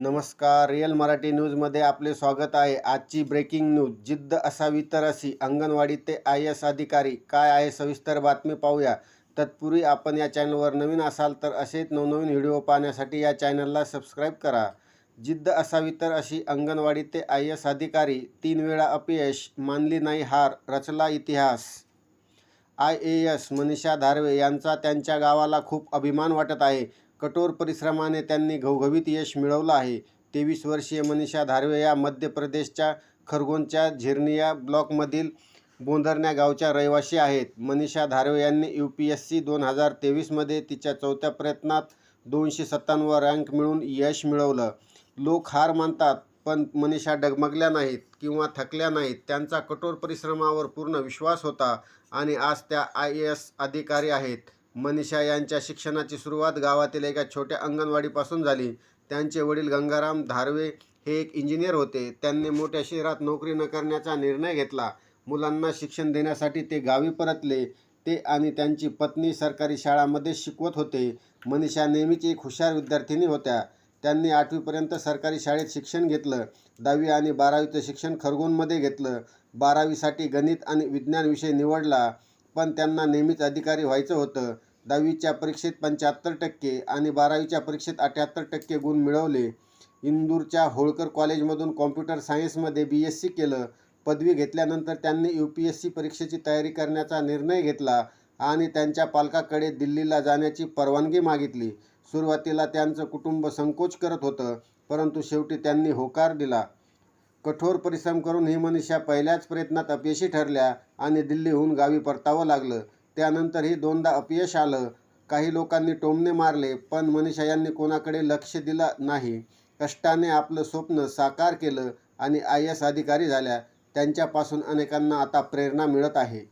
नमस्कार. रिअल मराठी न्यूजमध्ये आपले स्वागत आहे. आजची ब्रेकिंग न्यूज जिद्द असावी तर अशी. अंगणवाडी ते आय एस अधिकारी काय आहे सविस्तर बातमी पाहूया. तत्पूर्वी आपण या चॅनलवर नवीन असाल तर असेच नवनवीन व्हिडिओ पाहण्यासाठी या चॅनलला सबस्क्राईब करा. जिद्द असावी तर अशी. अंगणवाडी ते आय एस अधिकारी तीन वेळा अपयश मानली नाही हार रचला इतिहास. I A S Manisha Dharve यांचा त्यांच्या गावाला खूप अभिमान वाटत आहे. कठोर परिश्रमाने त्यांनी घवघवीत यश मिळवलं आहे. तेवीस वर्षीय मनीषा धारवे या मध्य प्रदेशच्या खरगोनच्या झिरनिया ब्लॉकमधील बोंधरण्या गावच्या रहिवासी आहेत. मनीषा धारवे यांनी यू पी एस सी दोन हजार तेवीसमध्ये तिच्या चौथ्या प्रयत्नात दोनशे सत्त्याण्णव रँक मिळून यश मिळवलं. लोक हार मानतात पण मनीषा डगमगल्या नाहीत किंवा थकल्या नाहीत. त्यांचा कठोर परिश्रमावर पूर्ण विश्वास होता आणि आज त्या आय ए एस अधिकारी आहेत. मनीषा यांच्या शिक्षणाची सुरुवात गावातील एका छोट्या अंगणवाडीपासून झाली. त्यांचे वडील गंगाराम धारवे हे एक इंजिनियर होते. त्यांनी मोठ्या शहरात नोकरी न करण्याचा निर्णय घेतला. मुलांना शिक्षण देण्यासाठी ते गावी परतले. ते आणि त्यांची पत्नी सरकारी शाळामध्ये शिकवत होते. मनीषा नेहमीच एक हुशार विद्यार्थिनी होत्या. त्यांनी आठवीपर्यंत सरकारी शाळेत शिक्षण घेतलं. दहावी आणि बारावीचं शिक्षण खरगोनमध्ये घेतलं. बारावीसाठी गणित आणि विज्ञान विषय निवडला. पण त्यांना नेहमीच अधिकारी व्हायचं होतं. दहावीच्या परीक्षेत पंच्याहत्तर टक्के आणि बारावीच्या परीक्षेत अठ्याहत्तर टक्के गुण मिळवले. इंदूरच्या होळकर कॉलेजमधून कॉम्प्युटर सायन्समध्ये बी एस सी केलं. पदवी घेतल्यानंतर त्यांनी यू पी एस सी परीक्षेची तयारी करण्याचा निर्णय घेतला आणि त्यांच्या पालकाकडे दिल्लीला जाण्याची परवानगी मागितली. सुरुवातीला त्यांचं कुटुंब संकोच करत होतं परंतु शेवटी त्यांनी होकार दिला. कठोर परिश्रम करून ही मनीषा पहिल्याच प्रयत्नात अपयशी ठरल्या आणि दिल्लीहून गावी परतावं लागलं. त्यानंतरही दोनदा अपयश आलं. काही लोकांनी टोमणे मारले पण मनीषा यांनी कोणाकडे लक्ष दिलं नाही. कष्टाने आपलं स्वप्न साकार केलं आणि आय एस अधिकारी झाल्या. त्यांच्यापासून अनेकांना आता प्रेरणा मिळत आहे.